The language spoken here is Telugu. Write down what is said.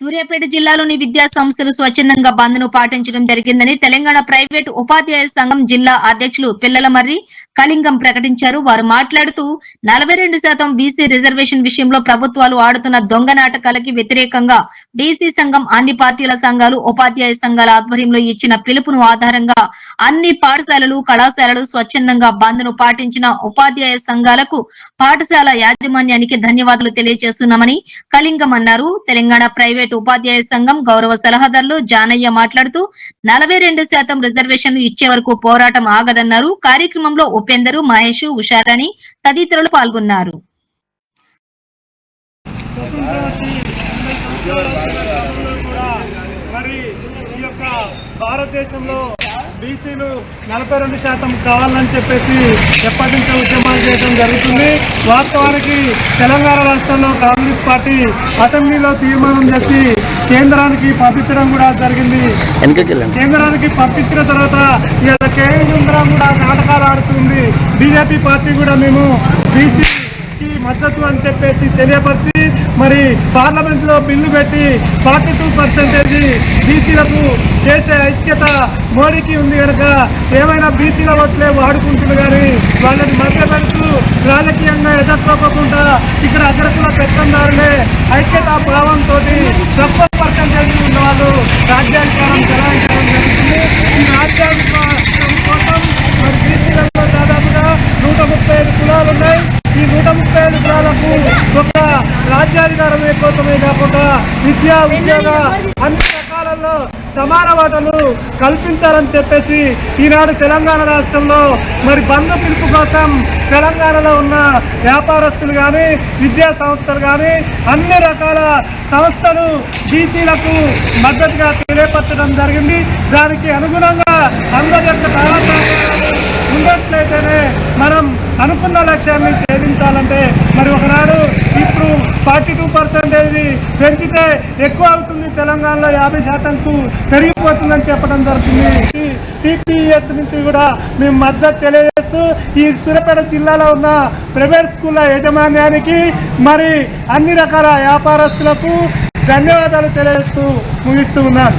సూర్యాపేట జిల్లాలోని విద్యా సంస్థలు స్వచ్ఛందంగా బంద్ను పాటించడం జరిగిందని తెలంగాణ ప్రైవేట్ ఉపాధ్యాయ సంఘం జిల్లా అధ్యక్షులు పిల్లల మర్రి కళింగం ప్రకటించారు. వారు మాట్లాడుతూ నలభై రెండు శాతం బీసీ రిజర్వేషన్ విషయంలో ప్రభుత్వాలు ఆడుతున్న దొంగ నాటకాలకి వ్యతిరేకంగా బీసీ సంఘం అన్ని పార్టీల సంఘాలు ఉపాధ్యాయ సంఘాల ఆధ్వర్యంలో ఇచ్చిన పిలుపును ఆధారంగా అన్ని పాఠశాలలు కళాశాలలు స్వచ్ఛందంగా బంద్ను పాటించిన ఉపాధ్యాయ సంఘాలకు పాఠశాల యాజమాన్యానికి ధన్యవాదాలు తెలియజేస్తున్నామని కళింగం అన్నారు. తెలంగాణ ప్రైవేట్ ఉపాధ్యాయ సంఘం గౌరవ సలహాదారులు జానయ్య మాట్లాడుతూ నలభై రెండు శాతం రిజర్వేషన్లు ఇచ్చే వరకు పోరాటం ఆగదన్నారు. కార్యక్రమంలో ఉపేందరు మహేష్ ఉషారాణి తదితరులు పాల్గొన్నారు. మరి ఈ యొక్క భారతదేశంలో బీసీలు నలభై రెండు శాతం కావాలని చెప్పేసి ఎప్పటి నుంచో ఉద్యమాలు చేయడం జరుగుతుంది. వాస్తవానికి తెలంగాణ రాష్ట్రంలో కాంగ్రెస్ పార్టీ అసెంబ్లీలో తీర్మానం చేసి కేంద్రానికి పంపించడం కూడా జరిగింది. కేంద్రానికి పంపించిన తర్వాత ఇలా కేంద్రం కూడా నాటకాలు ఆడుతుంది. బీజేపీ పార్టీ కూడా మేము బీసీకి మద్దతు అని చెప్పేసి తెలియపరిచి మరి పార్లమెంట్లో బిల్లు పెట్టి ఫార్టీ టూ పర్సెంటేజ్ బీసీలకు చేసే ఐక్యత మోడీకి ఉంది కనుక ఏమైనా బీసీల ఓట్లే వాడుకుంటుంది కానీ వాళ్ళని మధ్య పెడుతూ రాజకీయంగా ఎదుర్కోకుండా ఇక్కడ అగ్రకుల పెత్తందారులే ఐక్యత భావంతో పోరాటం కలిగి ఉన్న వాళ్ళు రాజ్యాంగం చలాయించడం జరుగుతుంది ఈ రాజ్యాంగం కోసం మరి బీసీలలో దాదాపుగా నూట ముప్పై ఐదు కులాలు ఉన్నాయి. ఈ నూట ముప్పై ఐదు కులాలకు ఒక రాజ్యాధికారం కోసమే కాకుండా విద్యా ఉద్యోగ అన్ని రకాలలో సమాన వాటలు కల్పించాలని చెప్పేసి ఈనాడు తెలంగాణ రాష్ట్రంలో మరి బంధు పిలుపు కోసం తెలంగాణలో ఉన్న వ్యాపారస్తులు కానీ విద్యా సంస్థలు కానీ అన్ని రకాల సంస్థలు బీసీలకు మద్దతుగా తెలియపరచడం జరిగింది. దానికి అనుగుణంగా అందరి యొక్క ఉండట్లయితేనే మనం అనుకున్న లక్ష్యాన్ని ఛేదించాలంటే మరి ఒకనాడు ఇప్పుడు ఫార్టీ టూ పర్సెంటేజ్ పెంచితే ఎక్కువ అవుతుంది తెలంగాణలో యాభై శాతంకు పెరిగిపోతుందని చెప్పడం జరుగుతుంది. టీపీఎస్ నుంచి కూడా మేము మద్దతు తెలియజేస్తూ ఈ సూర్యాపేట జిల్లాలో ఉన్న ప్రైవేట్ స్కూళ్ళ యాజమాన్యానికి మరి అన్ని రకాల వ్యాపారస్తులకు ధన్యవాదాలు తెలియజేస్తూ ముగిస్తూ ఉన్నాను.